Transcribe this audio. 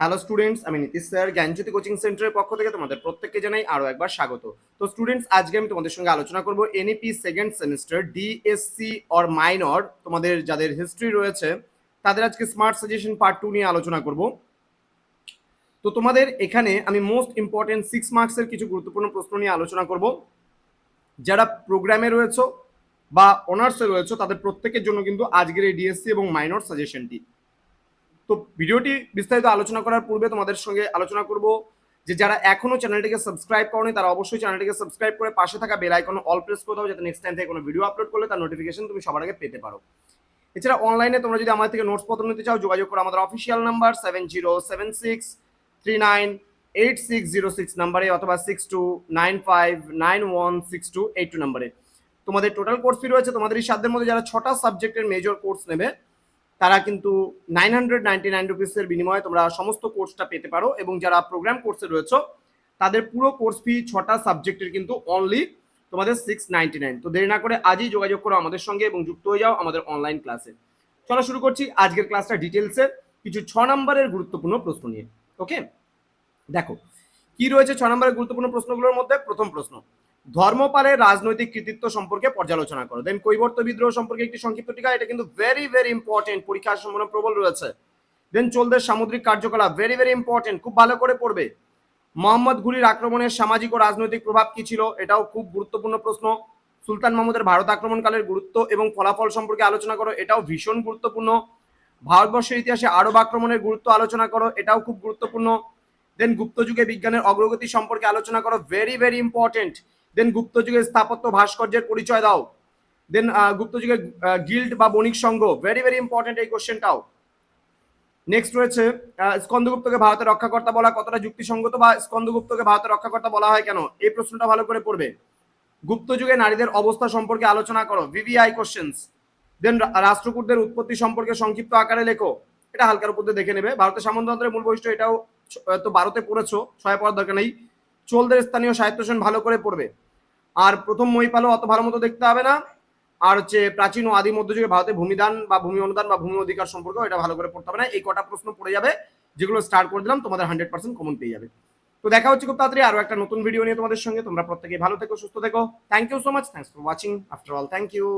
Hello students আমি Nitish sir, জ্ঞানজ্যোতি coaching সেন্টারের পক্ষ থেকে তোমাদের প্রত্যেককে জানাই আরও একবার স্বাগত। তো স্টুডেন্টস আজকে আমি তোমাদের সঙ্গে আলোচনা করব NEP second semester DSC or minor তোমাদের যাদের হিস্ট্রি রয়েছে, তাদের আজকে স্মার্ট সাজেশন পার্ট টু নিয়ে আলোচনা করব। তো তোমাদের এখানে আমি মোস্ট ইম্পর্টেন্ট সিক্স মার্কসের কিছু গুরুত্বপূর্ণ প্রশ্ন নিয়ে আলোচনা করব। যারা প্রোগ্রামে রয়েছে বা অনার্সে রয়েছে, তাদের প্রত্যেকের জন্য কিন্তু আজকের এই ডিএসসি এবং মাইনর সাজেশনটি তো ভিডিওটি বিস্তারিত আলোচনা করার পূর্বে তোমাদের সঙ্গে আলোচনা করব যে যারা এখনও চ্যানেলটিকে সাবস্ক্রাইব করনি, তারা অবশ্যই চ্যানেলটিকে সাবস্ক্রাইব করে পাশে থাকা বেল আইকন অল প্রেস করে দাও যাতে নেক্সট টাইম থেকে কোনো ভিডিও আপলোড করলে তার নোটিফিকেশন তুমি সবার আগে পেতে পারো। এছাড়া অনলাইনে তোমরা যদি আমার থেকে নোটস পত্র নিতে চাও, যোগাযোগ করো আমাদের official number seven zero seven six three nine eight six zero six নাম্বারে অথবা six two nine five nine one six two eight two নাম্বারে তোমাদের টোটাল কোর্স ফি রয়েছে তোমাদের এই সাধ্যের মধ্যে যারা ছটা সাবজেক্টের মেজর কোর্স নেবে তারা কিন্তু নাইন হান্ড্রেড নাইনটি নাইন রুপিসের বিনিময়ে তোমরা সমস্ত কোর্সটা পেতে পারো এবং যারা প্রোগ্রাম কোর্সে রয়েছে, তাদের পুরো কোর্স ফি ছটা সাবজেক্টের কিন্তু অনলি তোমাদের সিক্স নাইনটি নাইন তো দেরি না করে আজই যোগাযোগ করো আমাদের সঙ্গে এবং যুক্ত হয়ে যাও আমাদের অনলাইন ক্লাসে চলো শুরু করছি আজকের ক্লাসটা ডিটেলসে কিছু ছ নম্বরের গুরুত্বপূর্ণ প্রশ্ন নিয়ে ওকে দেখো, কি রয়েছে ছ নম্বরের গুরুত্বপূর্ণ প্রশ্নগুলোর মধ্যে? প্রথম প্রশ্ন ধর্মপালের রাজনৈতিক কৃতিত্ব সম্পর্কে পর্যালোচনা করো। দেন কৈবর্ত বিদ্রোহ সম্পর্কে একটি সংক্ষিপ্ত টিকা, এটা কিন্তু ভেরি ভেরি ইম্পর্টেন্ট পরীক্ষার সম্ভাবনা প্রবল রয়েছে। দেন চলদের সামুদ্রিক কার্যকলাপ ভেরি ভেরি ইম্পর্টেন্ট খুব ভালো করে পড়বে। মোহাম্মদ ঘুরির আক্রমণের সামাজিক ও রাজনৈতিক প্রভাব কি ছিল, এটাও খুব গুরুত্বপূর্ণ প্রশ্ন। সুলতান মাহমুদের ভারত আক্রমণকালের গুরুত্ব এবং ফলাফল সম্পর্কে আলোচনা করো, এটাও ভীষণ গুরুত্বপূর্ণ। ভারতবর্ষের ইতিহাসে আরব আক্রমণের গুরুত্ব আলোচনা করো, এটাও খুব গুরুত্বপূর্ণ। দেন গুপ্ত যুগে বিজ্ঞানের অগ্রগতি সম্পর্কে আলোচনা করো very very important then Gupta যুগের স্থাপত্য ভাস্কর্যের পরিচয় দাও দেন গুপ্ত যুগে গিল্ড বা বণিক সংঘ ভেরি ভেরি ইম্পর্টেন্ট এই কোশ্চেনটাও নেক্সট রয়েছে স্কন্দগুপ্তকে ভারতের রক্ষাকর্তা বলা, কতটা যুক্তিসঙ্গত বা স্কন্দগুপ্তকে ভারতের রক্ষাকর্তা বলা হয় কেন? এই প্রশ্নটা ভালো করে পড়বে। গুপ্ত যুগে নারীদের অবস্থা সম্পর্কে আলোচনা করো ভিভিআই কোশ্চেন্স দেন রাষ্ট্রকূটদের উৎপত্তি সম্পর্কে সংক্ষিপ্ত আকারে লেখো। এটা হালকার উপর দেখে নেবে। ভারতের সামন্ততন্ত্রের মূল বৈশিষ্ট্য এটাও তো ভারতে পড়েছো ছয় পড়ার দরকার নেই। চোলদের স্থানীয় সাহিত্যসন ভালো করে পড়বে। আর প্রথম মহিপালও অত ভালো মতো দেখতে হবে না। আর হচ্ছে প্রাচীন ও আদি মধ্যযুগে ভারতে ভূমিদান বা ভূমি অনুদান বা ভূমি অধিকার সম্পর্কে এটা ভালো করে পড়তে হবে না। এই কটা প্রশ্ন পড়ে যাবে, যেগুলো স্টার্ট করে দিলাম, তোমাদের হান্ড্রেড পার্সেন্ট কমন পেয়ে যাবে। তো দেখা হচ্ছে খুব তাড়াতাড়ি আরও একটা নতুন ভিডিও নিয়ে তোমাদের সঙ্গে। তোমরা প্রত্যেকে ভালো থেকো, সুস্থ থেকো। Thank you so much thanks for watching after all thank you